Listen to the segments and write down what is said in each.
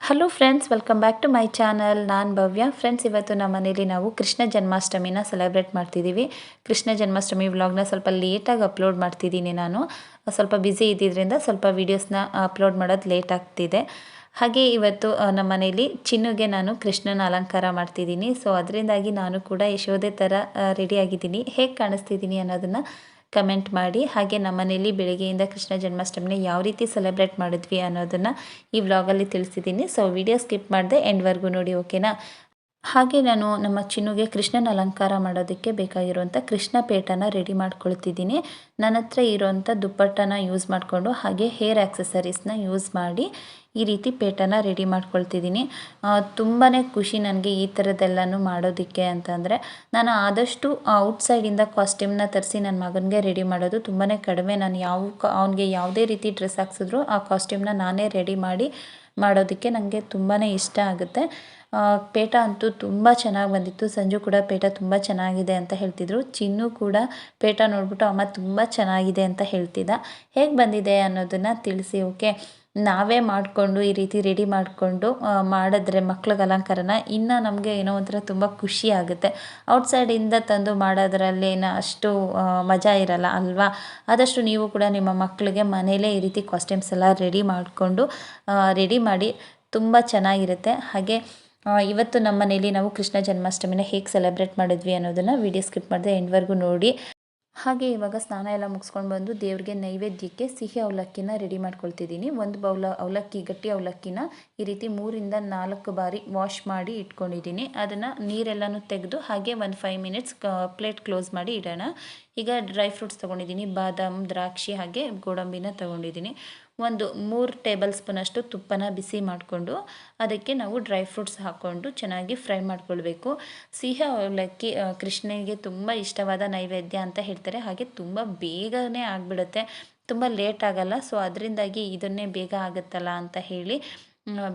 Hello friends welcome back to my channel ನಾನು Bhavya. Friends ಇವತ್ತು ನಮ್ಮ ಮನೇಲಿ ನಾವು ಕೃಷ್ಣ ಜನ್ಮಾಷ್ಟಮಿನ ಸೆಲೆಬ್ರೇಟ್ ಮಾಡ್ತಿದ್ದೀವಿ ಕೃಷ್ಣ ಜನ್ಮಾಷ್ಟಮಿ ವ್ಲಾಗ್ನ ಸ್ವಲ್ಪ ಲೇಟಾಗಿ ಅಪ್ಲೋಡ್ ಮಾಡ್ತಿದ್ದೀನಿ ನಾನು. ಸ್ವಲ್ಪ ಬ್ಯುಸಿ ಇದ್ದಿದ್ದರಿಂದ ಸ್ವಲ್ಪ ವೀಡಿಯೋಸ್ನ ಅಪ್ಲೋಡ್ ಮಾಡೋದು ಲೇಟ್ ಆಗ್ತಿದೆ. ಹಾಗೆ ಇವತ್ತು ನಮ್ಮ ಮನೇಲಿ ಚಿನ್ನುಗೆ ನಾನು ಕೃಷ್ಣನ ಅಲಂಕಾರ ಮಾಡ್ತಿದ್ದೀನಿ ಸೊ ಅದರಿಂದಾಗಿ ನಾನು ಕೂಡ ಯಶೋದೆ ಥರ ರೆಡಿಯಾಗಿದ್ದೀನಿ ಹೇಗೆ ಕಾಣಿಸ್ತಿದ್ದೀನಿ ಅನ್ನೋದನ್ನು ಕಮೆಂಟ್ ಮಾಡಿ. ಹಾಗೆ ನಮ್ಮ ಮನೇಲಿ ಬೆಳಗ್ಗೆಯಿಂದ ಕೃಷ್ಣ ಜನ್ಮಾಷ್ಟಮಿನ ಯಾವ ರೀತಿ ಸೆಲೆಬ್ರೇಟ್ ಮಾಡಿದ್ವಿ ಅನ್ನೋದನ್ನು ಈ ವ್ಲಾಗಲ್ಲಿ ತಿಳಿಸಿದ್ದೀನಿ. ಸೊ ವಿಡಿಯೋ ಸ್ಕಿಪ್ ಮಾಡಿದೆ ಎಂಡ್ವರೆಗೂ ನೋಡಿ ಓಕೆನಾ ಹಾಗೆ ನಾನು ನಮ್ಮ ಚಿನ್ನುಗೆ ಕೃಷ್ಣನ ಅಲಂಕಾರ ಮಾಡೋದಕ್ಕೆ ಬೇಕಾಗಿರುವಂಥ ಕೃಷ್ಣ ಪೇಟನ ರೆಡಿ ಮಾಡ್ಕೊಳ್ತಿದ್ದೀನಿ. ನನ್ನ ಹತ್ರ ಇರೋವಂಥ ದುಪ್ಪಟ್ಟನ ಯೂಸ್ ಮಾಡಿಕೊಂಡು, ಹಾಗೆ ಹೇರ್ ಆಕ್ಸೆಸರೀಸ್ನ ಯೂಸ್ ಮಾಡಿ. ಈ ರೀತಿ ಪೇಟನ ರೆಡಿ ಮಾಡ್ಕೊಳ್ತಿದ್ದೀನಿ. ತುಂಬಾ ಖುಷಿ ನನಗೆ ಈ ಥರದ್ದೆಲ್ಲನೂ ಮಾಡೋದಕ್ಕೆ ಅಂತಂದರೆ, ನಾನು ಆದಷ್ಟು ಔಟ್ಸೈಡಿಂದ ಕಾಸ್ಟ್ಯೂಮ್ನ ತರಿಸಿ ನನ್ನ ಮಗನಿಗೆ ರೆಡಿ ಮಾಡೋದು ತುಂಬಾ ಕಡಿಮೆ. ನಾನು ಯಾವ ಅವನಿಗೆ ಯಾವುದೇ ರೀತಿ ಡ್ರೆಸ್ ಹಾಕ್ಸಿದ್ರು ಆ ಕಾಸ್ಟ್ಯೂಮ್ನ ನಾನೇ ರೆಡಿ ಮಾಡಿ ಮಾಡೋದಕ್ಕೆ ನನಗೆ ತುಂಬಾ ಇಷ್ಟ ಆಗುತ್ತೆ. ಪೇಟ ಅಂತೂ ತುಂಬ ಚೆನ್ನಾಗಿ ಬಂದಿತ್ತು. ಸಂಜು ಕೂಡ ಪೇಟ ತುಂಬ ಚೆನ್ನಾಗಿದೆ ಅಂತ ಹೇಳ್ತಿದ್ರು. ಚಿನ್ನು ಕೂಡ ಪೇಟ ನೋಡ್ಬಿಟ್ಟು ಅಮ್ಮ ತುಂಬ ಚೆನ್ನಾಗಿದೆ ಅಂತ ಹೇಳ್ತಿದ್ದ. ಹೇಗೆ ಬಂದಿದೆ ಅನ್ನೋದನ್ನು ತಿಳಿಸಿ, ಓಕೆ? ನಾವೇ ಮಾಡಿಕೊಂಡು ಈ ರೀತಿ ರೆಡಿ ಮಾಡಿಕೊಂಡು ಮಾಡಿದ್ರೆ ಮಕ್ಳಿಗೆ ಅಲಂಕಾರನ ಇನ್ನು ನಮಗೆ ಏನೋ ಒಂಥರ ತುಂಬ ಖುಷಿ ಆಗುತ್ತೆ. ಔಟ್ಸೈಡಿಂದ ತಂದು ಮಾಡೋದ್ರಲ್ಲೇನು ಅಷ್ಟು ಮಜಾ ಇರಲ್ಲ ಅಲ್ವಾ? ಆದಷ್ಟು ನೀವು ಕೂಡ ನಿಮ್ಮ ಮಕ್ಕಳಿಗೆ ಮನೇಲೇ ಈ ರೀತಿ ಕಾಸ್ಟ್ಯೂಮ್ಸ್ ಎಲ್ಲ ರೆಡಿ ಮಾಡಿಕೊಂಡು ರೆಡಿ ಮಾಡಿ ತುಂಬ ಚೆನ್ನಾಗಿರುತ್ತೆ. ಹಾಗೆ ಇವತ್ತು ನಮ್ಮ ಮನೇಲಿ ನಾವು ಕೃಷ್ಣ ಜನ್ಮಾಷ್ಟಮಿನ ಹೇಗೆ ಸೆಲೆಬ್ರೇಟ್ ಮಾಡಿದ್ವಿ ಅನ್ನೋದನ್ನು ವಿಡಿಯೋ ಸ್ಕಿಪ್ ಮಾಡಿದೆ ಎಂಡ್ವರೆಗೂ ನೋಡಿ. ಹಾಗೆ ಇವಾಗ ಸ್ನಾನ ಎಲ್ಲ ಮುಗಿಸ್ಕೊಂಡು ಬಂದು ದೇವ್ರಿಗೆ ನೈವೇದ್ಯಕ್ಕೆ ಸಿಹಿ ಅವಲಕ್ಕಿನ ರೆಡಿ ಮಾಡ್ಕೊಳ್ತಿದ್ದೀನಿ. ಒಂದು ಬೌಲ ಅವಲಕ್ಕಿ, ಗಟ್ಟಿ ಅವಲಕ್ಕಿನ ಈ ರೀತಿ ಮೂರಿಂದ ನಾಲ್ಕು ಬಾರಿ ವಾಶ್ ಮಾಡಿ ಇಟ್ಕೊಂಡಿದ್ದೀನಿ. ಅದನ್ನು ನೀರೆಲ್ಲನೂ ತೆಗೆದು ಹಾಗೆ ಒಂದು ಫೈವ್ ಮಿನಿಟ್ಸ್ ಪ್ಲೇಟ್ ಕ್ಲೋಸ್ ಮಾಡಿ ಇಡೋಣ. ಈಗ ಡ್ರೈ ಫ್ರೂಟ್ಸ್ ತೊಗೊಂಡಿದ್ದೀನಿ. ಬಾದಾಮ್, ದ್ರಾಕ್ಷಿ ಹಾಗೆ ಗೋಡಂಬಿನ ತೊಗೊಂಡಿದ್ದೀನಿ. ಒಂದು ಮೂರು ಟೇಬಲ್ ಸ್ಪೂನಷ್ಟು ತುಪ್ಪನ ಬಿಸಿ ಮಾಡಿಕೊಂಡು ಅದಕ್ಕೆ ನಾವು ಡ್ರೈ ಫ್ರೂಟ್ಸ್ ಹಾಕ್ಕೊಂಡು ಚೆನ್ನಾಗಿ ಫ್ರೈ ಮಾಡ್ಕೊಳ್ಬೇಕು. ಸಿಹಿ ಅವಲಕ್ಕಿ ಕೃಷ್ಣನಿಗೆ ತುಂಬ ಇಷ್ಟವಾದ ನೈವೇದ್ಯ ಅಂತ ಹೇಳ್ತಾರೆ. ಹಾಗೆ ತುಂಬ ಬೇಗನೆ ಆಗಿಬಿಡುತ್ತೆ. ತುಂಬ ಲೇಟ್ ಆಗಲ್ಲ, ಸೊ ಅದರಿಂದಾಗಿ ಇದನ್ನೇ ಬೇಗ ಆಗುತ್ತಲ್ಲ ಅಂತ ಹೇಳಿ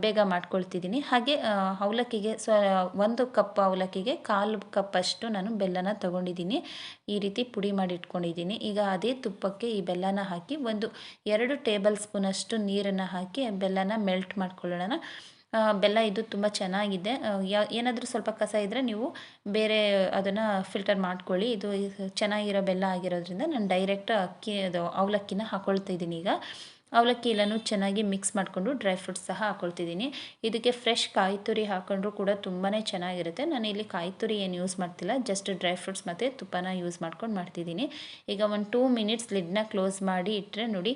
ಬೇಗ ಮಾಡ್ಕೊಳ್ತಿದ್ದೀನಿ. ಹಾಗೆ ಅವಲಕ್ಕಿಗೆ ಸ್ವ ಒಂದು ಕಪ್ ಅವಲಕ್ಕಿಗೆ ಕಾಲು ಕಪ್ಪಷ್ಟು ನಾನು ಬೆಲ್ಲನ ತಗೊಂಡಿದ್ದೀನಿ. ಈ ರೀತಿ ಪುಡಿ ಮಾಡಿ ಇಟ್ಕೊಂಡಿದ್ದೀನಿ ಈಗ ಅದೇ ತುಪ್ಪಕ್ಕೆ ಈ ಬೆಲ್ಲನ ಹಾಕಿ ಒಂದು ಎರಡು ಟೇಬಲ್ ಸ್ಪೂನಷ್ಟು ನೀರನ್ನು ಹಾಕಿ ಬೆಲ್ಲನ ಮೆಲ್ಟ್ ಮಾಡ್ಕೊಳ್ಳೋಣ. ಬೆಲ್ಲ ಇದು ತುಂಬ ಚೆನ್ನಾಗಿದೆ. ಏನಾದರೂ ಸ್ವಲ್ಪ ಕಸ ಇದ್ದರೆ ನೀವು ಬೇರೆ ಅದನ್ನು ಫಿಲ್ಟರ್ ಮಾಡ್ಕೊಳ್ಳಿ. ಇದು ಚೆನ್ನಾಗಿರೋ ಬೆಲ್ಲ ಆಗಿರೋದ್ರಿಂದ ನಾನು ಡೈರೆಕ್ಟ್ ಅಕ್ಕಿ, ಅದು ಅವಲಕ್ಕಿನ ಹಾಕ್ಕೊಳ್ತಾ ಇದ್ದೀನಿ ಈಗ. ಅವಲಕ್ಕಿ ಎಲ್ಲನೂ ಚೆನ್ನಾಗಿ ಮಿಕ್ಸ್ ಮಾಡಿಕೊಂಡು ಡ್ರೈ ಫ್ರೂಟ್ಸ್ ಸಹ ಹಾಕೊಳ್ತಿದ್ದೀನಿ. ಇದಕ್ಕೆ ಫ್ರೆಶ್ ಕಾಯಿ ತುರಿ ಹಾಕೊಂಡ್ರೂ ಕೂಡ ತುಂಬಾ ಚೆನ್ನಾಗಿರುತ್ತೆ. ನಾನು ಇಲ್ಲಿ ಕಾಯಿ ತುರಿ ಏನು ಯೂಸ್ ಮಾಡ್ತಿಲ್ಲ ಜಸ್ಟ್ ಡ್ರೈ ಫ್ರೂಟ್ಸ್ ಮತ್ತು ತುಪ್ಪನ ಯೂಸ್ ಮಾಡ್ಕೊಂಡು ಮಾಡ್ತಿದ್ದೀನಿ. ಈಗ ಒಂದು ಟೂ ಮಿನಿಟ್ಸ್ ಲಿಡ್ನ ಕ್ಲೋಸ್ ಮಾಡಿ ಇಟ್ಟರೆ ನೋಡಿ,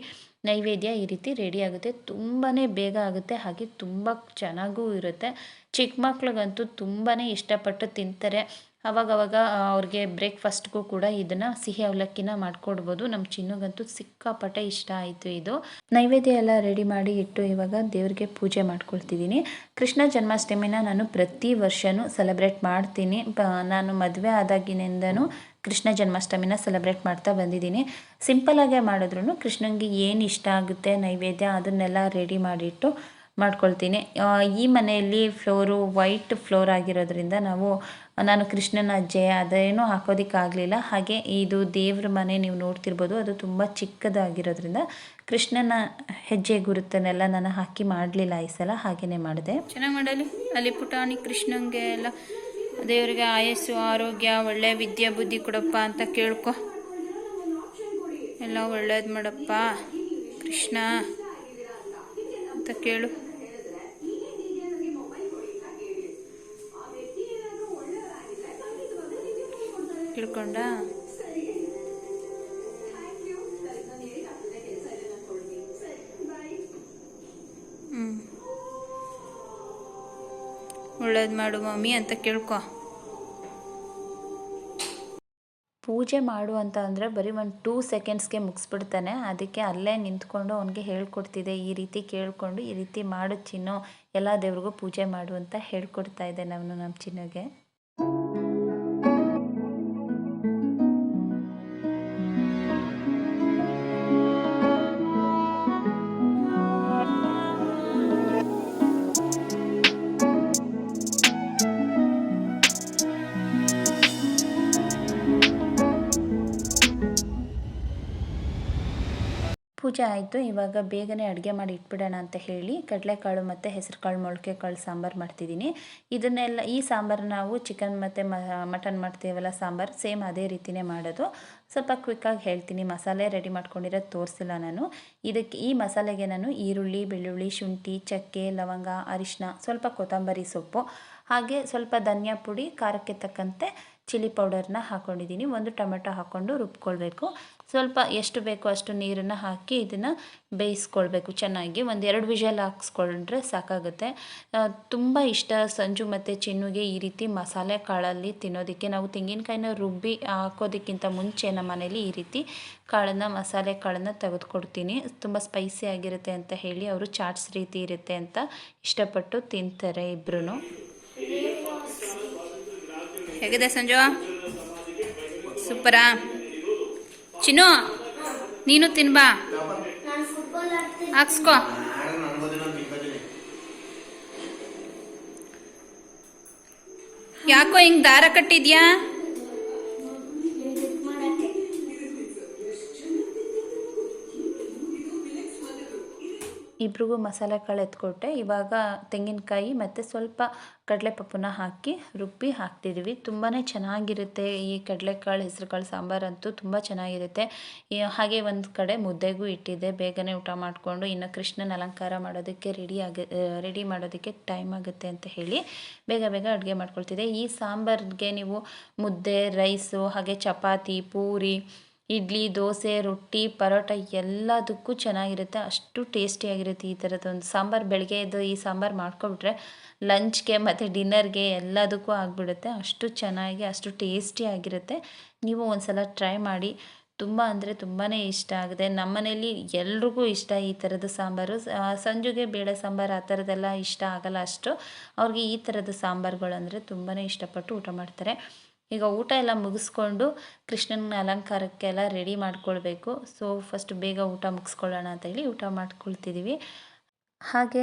ನೈವೇದ್ಯ ಈ ರೀತಿ ರೆಡಿ ಆಗುತ್ತೆ. ತುಂಬಾ ಬೇಗ ಆಗುತ್ತೆ, ಹಾಗೆ ತುಂಬ ಚೆನ್ನಾಗೂ ಇರುತ್ತೆ. ಚಿಕ್ಕ ಮಕ್ಳಿಗಂತೂ ತುಂಬಾ ಇಷ್ಟಪಟ್ಟು ತಿಂತಾರೆ. ಅವಾಗವಾಗ ಅವ್ರಿಗೆ ಬ್ರೇಕ್ಫಾಸ್ಟ್ಗೂ ಕೂಡ ಇದನ್ನು ಸಿಹಿ ಅವಲಕ್ಕಿನ ಮಾಡಿಕೊಡ್ಬೋದು. ನಮ್ಮ ಚಿನ್ನಗಂತೂ ಸಿಕ್ಕಾಪಟ್ಟೆ ಇಷ್ಟ ಆಯಿತು ಇದು. ನೈವೇದ್ಯ ಎಲ್ಲ ರೆಡಿ ಮಾಡಿ ಇಟ್ಟು ಇವಾಗ ದೇವ್ರಿಗೆ ಪೂಜೆ ಮಾಡ್ಕೊಳ್ತಿದ್ದೀನಿ. ಕೃಷ್ಣ ಜನ್ಮಾಷ್ಟಮಿನ ನಾನು ಪ್ರತಿ ವರ್ಷನೂ ಸೆಲೆಬ್ರೇಟ್ ಮಾಡ್ತೀನಿ. ನಾನು ಮದುವೆ ಆದಾಗಿನಿಂದನೂ ಕೃಷ್ಣ ಜನ್ಮಾಷ್ಟಮಿನ ಸೆಲೆಬ್ರೇಟ್ ಮಾಡ್ತಾ ಬಂದಿದ್ದೀನಿ. ಸಿಂಪಲಾಗೆ ಮಾಡಿದ್ರು ಕೃಷ್ಣನಿಗೆ ಏನು ಇಷ್ಟ ಆಗುತ್ತೆ ನೈವೇದ್ಯ ಅದನ್ನೆಲ್ಲ ರೆಡಿ ಮಾಡಿಟ್ಟು ಮಾಡ್ಕೊಳ್ತೀನಿ. ಈ ಮನೆಯಲ್ಲಿ ಫ್ಲೋರು ವೈಟ್ ಫ್ಲೋರ್ ಆಗಿರೋದ್ರಿಂದ ನಾವು, ನಾನು ಕೃಷ್ಣನ ಜಯ ಅದೇನೂ ಹಾಕೋದಕ್ಕಾಗಲಿಲ್ಲ. ಹಾಗೆ ಇದು ದೇವ್ರ ಮನೆ ನೀವು ನೋಡ್ತಿರ್ಬೋದು, ಅದು ತುಂಬ ಚಿಕ್ಕದಾಗಿರೋದ್ರಿಂದ ಕೃಷ್ಣನ ಹೆಜ್ಜೆ ಗುರುತನ್ನೆಲ್ಲ ನಾನು ಹಾಕಿ ಮಾಡಲಿಲ್ಲ ಈ ಸಲ ಹಾಗೆಯೇ ಮಾಡಿದೆ. ಚೆನ್ನಾಗಿ ಮಾಡಲಿ. ಅಲ್ಲಿ ಪುಟಾಣಿ ಕೃಷ್ಣಂಗೆ ಎಲ್ಲ, ದೇವರಿಗೆ ಆಯಸ್ಸು, ಆರೋಗ್ಯ, ಒಳ್ಳೆ ವಿದ್ಯಾ, ಬುದ್ಧಿ ಕೊಡಪ್ಪ ಅಂತ ಕೇಳ್ಕೊ. ಎಲ್ಲ ಒಳ್ಳೇದು ಮಾಡಪ್ಪ ಕೃಷ್ಣ ಅಂತ ಕೇಳು. ತಿಳ್ಕೊಂಡ ಹ್ಞೂ ಒಳ್ಳೇದು ಮಾಡು ಮಮ್ಮಿ ಅಂತ ಕೇಳ್ಕೊ. ಪೂಜೆ ಮಾಡು ಅಂತ ಅಂದರೆ ಬರೀ ಒಂದು ಟೂ ಸೆಕೆಂಡ್ಸ್ಗೆ ಮುಗಿಸ್ಬಿಡ್ತಾನೆ. ಅದಕ್ಕೆ ಅಲ್ಲೇ ನಿಂತ್ಕೊಂಡು ಅವನಿಗೆ ಹೇಳ್ಕೊಡ್ತಿದ್ದೆ ಈ ರೀತಿ ಕೇಳಿಕೊಂಡು ಈ ರೀತಿ ಮಾಡು ಚಿನ್ನು, ಎಲ್ಲ ದೇವ್ರಿಗೂ ಪೂಜೆ ಮಾಡು ಅಂತ ಹೇಳ್ಕೊಡ್ತಾ ಇದ್ದೆ ನಾನು ನಮ್ಮ ಚಿನ್ನುಗೆ. ಪೂಜೆ ಆಯಿತು, ಇವಾಗ ಬೇಗನೆ ಅಡುಗೆ ಮಾಡಿ ಇಟ್ಬಿಡೋಣ ಅಂತ ಹೇಳಿ ಕಡಲೆಕಾಳು ಮತ್ತು ಹೆಸರುಕಾಳು ಮೊಳಕೆ ಕಾಳು ಸಾಂಬಾರು ಮಾಡ್ತಿದ್ದೀನಿ. ಇದನ್ನೆಲ್ಲ ಈ ಸಾಂಬಾರು ನಾವು ಚಿಕನ್ ಮತ್ತು ಮಟನ್ ಮಾಡ್ತೀವಲ್ಲ ಸಾಂಬಾರು ಸೇಮ್ ಅದೇ ರೀತಿಯೇ ಮಾಡೋದು. ಸ್ವಲ್ಪ ಕ್ವಿಕ್ಕಾಗಿ ಹೇಳ್ತೀನಿ, ಮಸಾಲೆ ರೆಡಿ ಮಾಡ್ಕೊಂಡಿರೋದು ತೋರಿಸಿಲ್ಲ ನಾನು. ಇದಕ್ಕೆ ಈ ಮಸಾಲೆಗೆ ನಾನು ಈರುಳ್ಳಿ, ಬೆಳ್ಳುಳ್ಳಿ, ಶುಂಠಿ, ಚಕ್ಕೆ, ಲವಂಗ ಅರಿಶಿನ ಸ್ವಲ್ಪ ಕೊತ್ತಂಬರಿ ಸೊಪ್ಪು, ಹಾಗೆ ಸ್ವಲ್ಪ ಧನಿಯಾ ಪುಡಿ, ಖಾರಕ್ಕೆ ತಕ್ಕಂತೆ ಚಿಲ್ಲಿ ಪೌಡರ್ನ ಹಾಕ್ಕೊಂಡಿದ್ದೀನಿ ಒಂದು ಟೊಮೆಟೊ ಹಾಕ್ಕೊಂಡು ರುಬ್ಕೊಳ್ಬೇಕು. ಸ್ವಲ್ಪ ಎಷ್ಟು ಬೇಕೋ ಅಷ್ಟು ನೀರನ್ನು ಹಾಕಿ ಇದನ್ನು ಬೇಯಿಸ್ಕೊಳ್ಬೇಕು. ಚೆನ್ನಾಗಿ ಒಂದು ಎರಡು ವಿಷಲ್ ಹಾಕ್ಸ್ಕೊಂಡ್ರೆ ಸಾಕಾಗುತ್ತೆ. ತುಂಬ ಇಷ್ಟ ಸಂಜು ಮತ್ತು ಚಿನ್ನುಗೆ ಈ ರೀತಿ ಮಸಾಲೆ ಕಾಳಲ್ಲಿ ತಿನ್ನೋದಕ್ಕೆ. ನಾವು ತೆಂಗಿನಕಾಯಿನ ರುಬ್ಬಿ ಹಾಕೋದಕ್ಕಿಂತ ಮುಂಚೆ ನಮ್ಮ ಮನೇಲಿ ಈ ರೀತಿ ಕಾಳನ್ನು, ಮಸಾಲೆ ಕಾಳನ್ನು ತೆಗೆದುಕೊಡ್ತೀನಿ. ತುಂಬ ಸ್ಪೈಸಿ ಆಗಿರುತ್ತೆ ಅಂತ ಹೇಳಿ ಅವರು ಚಾಟ್ಸ್ ರೀತಿ ಇರುತ್ತೆ ಅಂತ ಇಷ್ಟಪಟ್ಟು ತಿಂತಾರೆ ಇಬ್ರು ಹೇಗಿದೆ ಸಂಜು? ಸೂಪರಾ? ಚಿನ್ನು ನೀನು ತಿನ್ಬಾ. ಹಾಕ್ಸ್ಕೋ. ಯಾಕೋ ಹಿಂಗ್ ದಾರ ಕಟ್ಟಿದ್ಯಾ? ಇಬ್ರಿಗೂ ಮಸಾಲೆ ಕಾಳು ಎತ್ಕೊಟ್ಟೆ. ಇವಾಗ ತೆಂಗಿನಕಾಯಿ ಮತ್ತು ಸ್ವಲ್ಪ ಕಡಲೆಪಪ್ಪನ್ನ ಹಾಕಿ ರುಬ್ಬಿ ಹಾಕ್ತಿದ್ದೀವಿ ತುಂಬಾ ಚೆನ್ನಾಗಿರುತ್ತೆ ಈ ಕಡಲೆಕಾಳು, ಹೆಸರುಕಾಳು ಸಾಂಬಾರಂತೂ ತುಂಬ ಚೆನ್ನಾಗಿರುತ್ತೆ. ಹಾಗೆ ಒಂದು ಕಡೆ ಮುದ್ದೆಗೂ ಇಟ್ಟಿದ್ದೆ. ಬೇಗನೆ ಊಟ ಮಾಡಿಕೊಂಡು ಇನ್ನು ಕೃಷ್ಣನ ಅಲಂಕಾರ ಮಾಡೋದಕ್ಕೆ ರೆಡಿ ಆಗಿ ರೆಡಿ ಮಾಡೋದಕ್ಕೆ ಟೈಮ್ ಆಗುತ್ತೆ ಅಂತ ಹೇಳಿ ಬೇಗ ಬೇಗ ಅಡುಗೆ ಮಾಡ್ಕೊಳ್ತಿದ್ದೆ. ಈ ಸಾಂಬಾರಿಗೆ ನೀವು ಮುದ್ದೆ ರೈಸು ಹಾಗೆ ಚಪಾತಿ, ಪೂರಿ ಇಡ್ಲಿ, ದೋಸೆ, ರೊಟ್ಟಿ, ಪರೋಟ ಎಲ್ಲದಕ್ಕೂ ಚೆನ್ನಾಗಿರುತ್ತೆ. ಅಷ್ಟು ಟೇಸ್ಟಿಯಾಗಿರುತ್ತೆ ಈ ಥರದ್ದು ಒಂದು ಸಾಂಬಾರು. ಬೆಳಗ್ಗೆ ಎದ್ದು ಈ ಸಾಂಬಾರು ಮಾಡ್ಕೊಬಿಟ್ರೆ ಲಂಚ್ಗೆ ಮತ್ತು ಡಿನ್ನರ್ಗೆ ಎಲ್ಲದಕ್ಕೂ ಆಗಿಬಿಡುತ್ತೆ. ಅಷ್ಟು ಚೆನ್ನಾಗಿ, ಅಷ್ಟು ಟೇಸ್ಟಿಯಾಗಿರುತ್ತೆ. ನೀವು ಒಂದು ಸಲ ಟ್ರೈ ಮಾಡಿ. ತುಂಬ ಅಂದರೆ ತುಂಬಾ ಇಷ್ಟ ಆಗಿದೆ ನಮ್ಮ ಮನೇಲಿ ಎಲ್ರಿಗೂ ಇಷ್ಟ ಈ ಥರದ ಸಾಂಬಾರು. ಸಂಜೆಗೆ ಬೇಳೆ ಸಾಂಬಾರು ಆ ಥರದ್ದೆಲ್ಲ ಇಷ್ಟ ಆಗಲ್ಲ ಅಷ್ಟು. ಅವ್ರಿಗೆ ಈ ಥರದ ಸಾಂಬಾರುಗಳಂದರೆ ತುಂಬಾ ಇಷ್ಟಪಟ್ಟು ಊಟ ಮಾಡ್ತಾರೆ. ಈಗ ಊಟ ಎಲ್ಲ ಮುಗಿಸ್ಕೊಂಡು ಕೃಷ್ಣನ ಅಲಂಕಾರಕ್ಕೆಲ್ಲ ರೆಡಿ ಮಾಡ್ಕೊಳ್ಬೇಕು. ಸೊ ಫಸ್ಟ್ ಬೇಗ ಊಟ ಮುಗಿಸ್ಕೊಳ್ಳೋಣ ಅಂತ ಹೇಳಿ ಊಟ ಮಾಡ್ಕೊಳ್ತಿದ್ದೀವಿ ಹಾಗೆ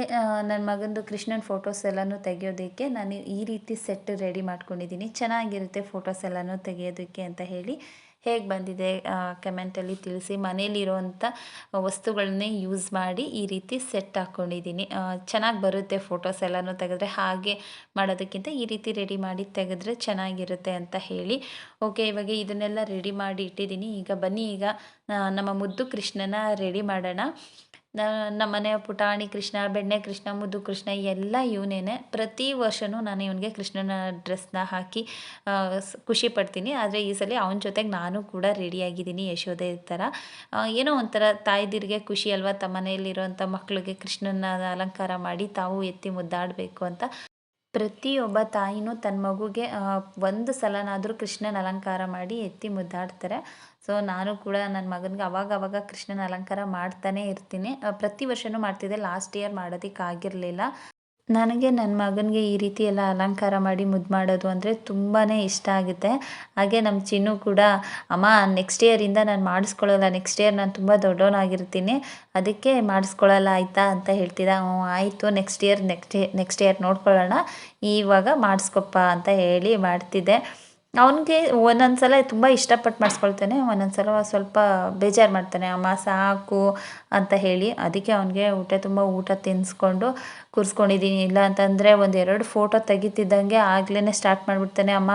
ನನ್ನ ಮಗಂದು ಕೃಷ್ಣನ ಫೋಟೋಸ್ ಎಲ್ಲನೂ ತೆಗೆಯೋದಕ್ಕೆ ನಾನು ಈ ರೀತಿ ಸೆಟ್ ರೆಡಿ ಮಾಡ್ಕೊಂಡಿದ್ದೀನಿ. ಚೆನ್ನಾಗಿರುತ್ತೆ ಫೋಟೋಸ್ ಎಲ್ಲನೂ ತೆಗೆಯೋದಕ್ಕೆ ಅಂತ ಹೇಳಿ. ಹೇಗೆ ಬಂದಿದೆ ಕಮೆಂಟಲ್ಲಿ ತಿಳಿಸಿ. ಮನೇಲಿರೋವಂಥ ವಸ್ತುಗಳನ್ನೇ ಯೂಸ್ ಮಾಡಿ ಈ ರೀತಿ ಸೆಟ್ ಹಾಕ್ಕೊಂಡಿದ್ದೀನಿ ಚೆನ್ನಾಗಿ ಬರುತ್ತೆ ಫೋಟೋಸ್ ಎಲ್ಲನೂ ತೆಗೆದ್ರೆ. ಹಾಗೆ ಮಾಡೋದಕ್ಕಿಂತ ಈ ರೀತಿ ರೆಡಿ ಮಾಡಿ ತೆಗೆದ್ರೆ ಚೆನ್ನಾಗಿರುತ್ತೆ ಅಂತ ಹೇಳಿ. ಓಕೆ, ಇವಾಗ ಇದನ್ನೆಲ್ಲ ರೆಡಿ ಮಾಡಿ ಇಟ್ಟಿದ್ದೀನಿ. ಈಗ ಬನ್ನಿ, ಈಗ ನಮ್ಮ ಮುದ್ದು ಕೃಷ್ಣನ ರೆಡಿ ಮಾಡೋಣ. ನಮ್ಮ ಮನೆಯ ಪುಟಾಣಿ ಕೃಷ್ಣ, ಬೆಣ್ಣೆ ಕೃಷ್ಣ, ಮುದ್ದು ಕೃಷ್ಣ ಎಲ್ಲ ಇವನೇನೆ. ಪ್ರತಿ ವರ್ಷವೂ ನಾನು ಇವನಿಗೆ ಕೃಷ್ಣನ ಡ್ರೆಸ್ನ ಹಾಕಿ ಖುಷಿ ಪಡ್ತೀನಿ. ಆದರೆ ಈ ಸಲ ಅವನ ಜೊತೆಗೆ ನಾನು ಕೂಡ ರೆಡಿಯಾಗಿದ್ದೀನಿ ಯಶೋದೆ ಥರ ಏನೋ ಒಂಥರ ತಾಯ್ದಿರಿಗೆ ಖುಷಿ ಅಲ್ವಾ? ತಮ್ಮ ಮನೆಯಲ್ಲಿರುವಂಥ ಮಕ್ಕಳಿಗೆ ಕೃಷ್ಣನ ಅಲಂಕಾರ ಮಾಡಿ ತಾವು ಎತ್ತಿ ಮುದ್ದಾಡಬೇಕು ಅಂತ. ಪ್ರತಿಯೊಬ್ಬ ತಾಯಿನೂ ತನ್ನ ಮಗುಗೆ ಒಂದು ಸಲನಾದರೂ ಕೃಷ್ಣನ ಅಲಂಕಾರ ಮಾಡಿ ಎತ್ತಿ ಮುದ್ದಾಡ್ತಾರೆ. ಸೊ ನಾನು ಕೂಡ ನನ್ನ ಮಗನಿಗೆ ಅವಾಗ ಅವಾಗ ಕೃಷ್ಣನ ಅಲಂಕಾರ ಮಾಡ್ತಾನೆ ಇರ್ತೀನಿ. ಪ್ರತಿ ವರ್ಷನೂ ಮಾಡ್ತಿದ್ದೆ. ಲಾಸ್ಟ್ ಇಯರ್ ಮಾಡೋದಕ್ಕಾಗಿರಲಿಲ್ಲ ನನಗೆ ನನ್ನ ಮಗನಿಗೆ ಈ ರೀತಿ ಎಲ್ಲ ಅಲಂಕಾರ ಮಾಡಿ ಮುದ್ದು ಮಾಡೋದು ಅಂದರೆ ತುಂಬಾ ಇಷ್ಟ ಆಗುತ್ತೆ. ಹಾಗೆ ನಮ್ಮ ಚಿನ್ನು ಕೂಡ, ಅಮ್ಮ ನೆಕ್ಸ್ಟ್ ಇಯರಿಂದ ನಾನು ಮಾಡಿಸ್ಕೊಳ್ಳಲ್ಲ. ನೆಕ್ಸ್ಟ್ ಇಯರ್ ನಾನು ತುಂಬ ದೊಡ್ಡವನಾಗಿರ್ತೀನಿ. ಅದಕ್ಕೆ ಮಾಡಿಸ್ಕೊಳ್ಳಲ್ಲ, ಆಯಿತಾ? ಅಂತ ಹೇಳ್ತಿದ್ದ. ಹ್ಞೂ ಆಯಿತು. Next year next next year ನೋಡ್ಕೊಳ್ಳೋಣ. ಇವಾಗ ಮಾಡಿಸ್ಕೊಪ್ಪ ಅಂತ ಹೇಳಿ ಮಾಡ್ತಿದ್ದೆ. ಅವನಿಗೆ ಒಂದೊಂದು ಸಲ ತುಂಬ ಇಷ್ಟಪಟ್ಟು ಮಾಡಿಸ್ಕೊಳ್ತಾನೆ ಒಂದೊಂದು ಸಲ ಸ್ವಲ್ಪ ಬೇಜಾರು ಮಾಡ್ತಾನೆ. ಅಮ್ಮ ಸಾಕು ಅಂತ ಹೇಳಿ ಅದಕ್ಕೆ ಅವನಿಗೆ ಊಟ ತುಂಬ ಊಟ ತಿನ್ನಿಸ್ಕೊಂಡು ಕೂರಿಸ್ಕೊಂಡಿದ್ದೀನಿ ಇಲ್ಲ ಅಂತಂದರೆ ಒಂದೆರಡು ಫೋಟೋ ತೆಗಿತಿದ್ದಂಗೆ ಆಗ್ಲೇ ಸ್ಟಾರ್ಟ್ ಮಾಡಿಬಿಡ್ತಾನೆ. ಅಮ್ಮ,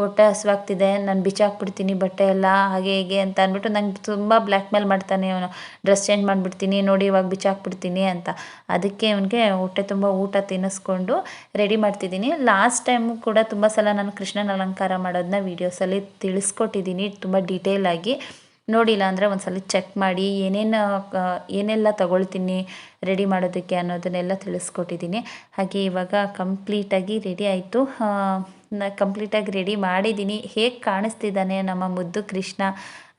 ಹೊಟ್ಟೆ ಹಸುವಾಗ್ತಿದೆ, ನಾನು ಬಿಚ್ಚಾಕ್ಬಿಡ್ತೀನಿ ಬಟ್ಟೆ ಎಲ್ಲ, ಹಾಗೆ ಹೀಗೆ ಅಂತ ಅಂದ್ಬಿಟ್ಟು ನಂಗೆ ತುಂಬ ಬ್ಲ್ಯಾಕ್ ಮೇಲ್ ಮಾಡ್ತಾನೆ ಅವನು. ಡ್ರೆಸ್ ಚೇಂಜ್ ಮಾಡಿಬಿಡ್ತೀನಿ, ನೋಡಿ ಇವಾಗ ಬಿಚ್ಚಾಕ್ಬಿಡ್ತೀನಿ ಅಂತ. ಅದಕ್ಕೆ ಅವನಿಗೆ ಹೊಟ್ಟೆ ತುಂಬ ಊಟ ತಿನ್ನಿಸ್ಕೊಂಡು ರೆಡಿ ಮಾಡ್ತಿದ್ದೀನಿ ಲಾಸ್ಟ್ ಟೈಮು ಕೂಡ ತುಂಬ ಸಲ ನಾನು ಕೃಷ್ಣನ ಅಲಂಕಾರ ಮಾಡೋದನ್ನ ವೀಡಿಯೋಸಲ್ಲಿ ತಿಳಿಸ್ಕೊಟ್ಟಿದ್ದೀನಿ ತುಂಬ ಡೀಟೇಲಾಗಿ ನೋಡಿಲ್ಲ ಅಂದರೆ ಒಂದು ಸಲ ಚೆಕ್ ಮಾಡಿ, ಏನೇನು ಏನೆಲ್ಲ ತಗೊಳ್ತೀನಿ ರೆಡಿ ಮಾಡೋದಕ್ಕೆ ಅನ್ನೋದನ್ನೆಲ್ಲ ತಿಳಿಸ್ಕೊಟ್ಟಿದ್ದೀನಿ. ಹಾಗೆ ಇವಾಗ ಕಂಪ್ಲೀಟಾಗಿ ರೆಡಿ ಆಯಿತು. ಕಂಪ್ಲೀಟಾಗಿ ರೆಡಿ ಮಾಡಿದ್ದೀನಿ. ಹೇಗೆ ಕಾಣಿಸ್ತಿದ್ದಾನೆ ನಮ್ಮ ಮುದ್ದು ಕೃಷ್ಣ?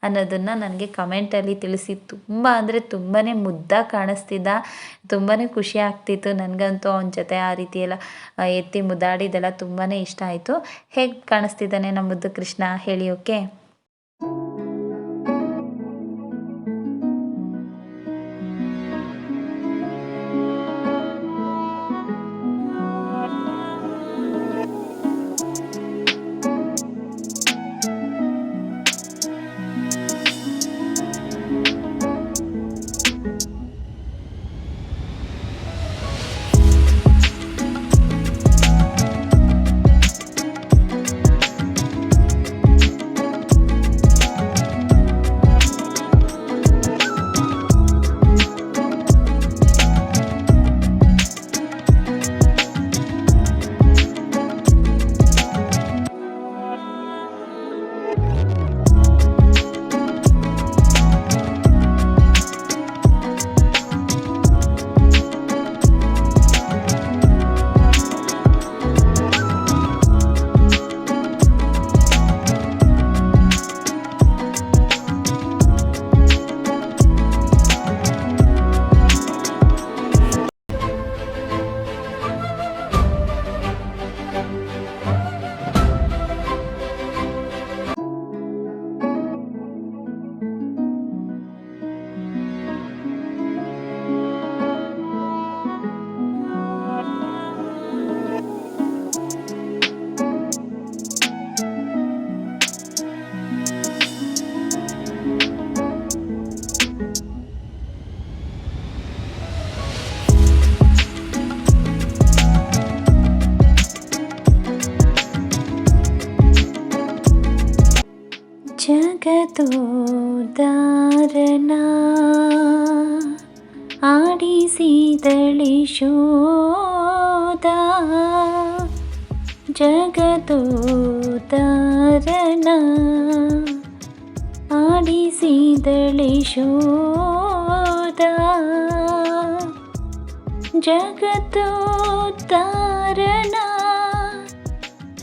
ಅನ್ನೋದನ್ನು ನನಗೆ ಕಮೆಂಟಲ್ಲಿ ತಿಳಿಸಿ. ತುಂಬ ಅಂದರೆ ತುಂಬಾ ಮುದ್ದಾಗಿ ಕಾಣಿಸ್ತಿದ್ದ ತುಂಬಾ ಖುಷಿ ಆಗ್ತಿತ್ತು ನನಗಂತೂ ಅವನ ಜೊತೆ ಆ ರೀತಿ ಎಲ್ಲ ಎತ್ತಿ ಮುದ್ದಾಡಿದೆಲ್ಲ ತುಂಬಾ ಇಷ್ಟ ಆಯಿತು. ಹೇಗೆ ಕಾಣಿಸ್ತಿದ್ದಾನೆ ನಮ್ಮ ಮುದ್ದು ಕೃಷ್ಣ ಹೇಳಿ ಓಕೆ ಜಗತೋದಾರನ ಆಡಿಸಿದಳಿಶೋದ. ಜಗತೋದಾರನ ಆಡಿಸಿದಳಿ ಶೋದ ಜಗತೋದ್ಧಾರನ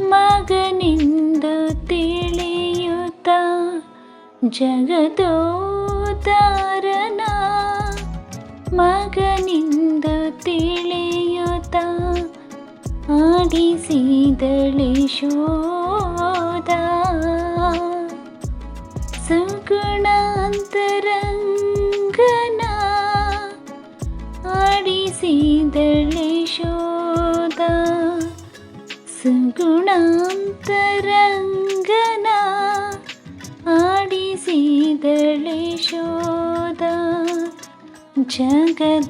ಮಗನಿಂದು ತಿಳಿಯುತ್ತ ಜಗತೋದ್ಧಾರನ ಮಗನಿಂದು ತಿಳಿಯುತ್ತ ಆಡಿಸಿದಳಿ ಶೋದ ಜಗದೋದಾರನ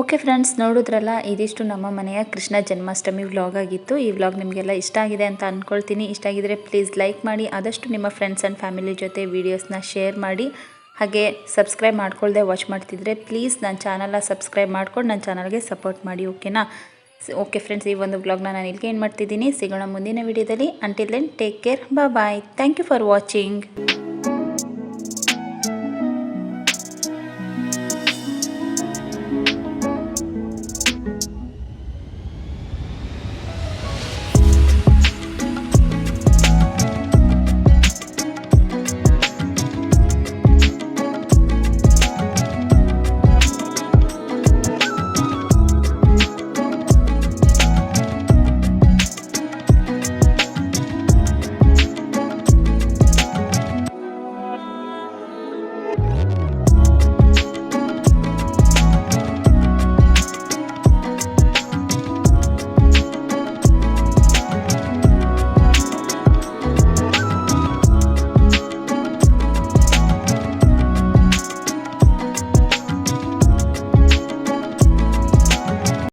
ಓಕೆ ಫ್ರೆಂಡ್ಸ್ ನೋಡಿದ್ರಲ್ಲ, ಇದಿಷ್ಟು ನಮ್ಮ ಮನೆಯ ಕೃಷ್ಣ ಜನ್ಮಾಷ್ಟಮಿ ವ್ಲಾಗ್ ಆಗಿತ್ತು. ಈ ವ್ಲಾಗ್ ನಿಮಗೆಲ್ಲ ಇಷ್ಟ ಆಗಿದೆ ಅಂತ ಅಂದ್ಕೊಳ್ತೀನಿ ಇಷ್ಟ ಆಗಿದ್ರೆ ಪ್ಲೀಸ್ ಲೈಕ್ ಮಾಡಿ, ಆದಷ್ಟು ನಿಮ್ಮ ಫ್ರೆಂಡ್ಸ್ ಆ್ಯಂಡ್ ಫ್ಯಾಮಿಲಿ ಜೊತೆ ವೀಡಿಯೋಸ್ನ ಶೇರ್ ಮಾಡಿ. ಹಾಗೆ ಸಬ್ಸ್ಕ್ರೈಬ್ ಮಾಡ್ಕೊಳ್ದೆ ವಾಚ್ ಮಾಡ್ತಿದ್ರೆ ಪ್ಲೀಸ್ ನನ್ನ ಚಾನಲ್ನ ಸಬ್ಸ್ಕ್ರೈಬ್ ಮಾಡ್ಕೊಂಡು ನನ್ನ ಚಾನಲ್ಗೆ ಸಪೋರ್ಟ್ ಮಾಡಿ ಓಕೆನಾ ಓಕೆ ಫ್ರೆಂಡ್ಸ್ ಈ ಒಂದು ವ್ಲಾಗ್ನ ನಾನು ಇಲ್ಲಿಗೆ ಏನು ಮಾಡ್ತಿದ್ದೀನಿ. ಸಿಗೋಣ ಮುಂದಿನ ವೀಡಿಯೋದಲ್ಲಿ until then take care bye thank you for watching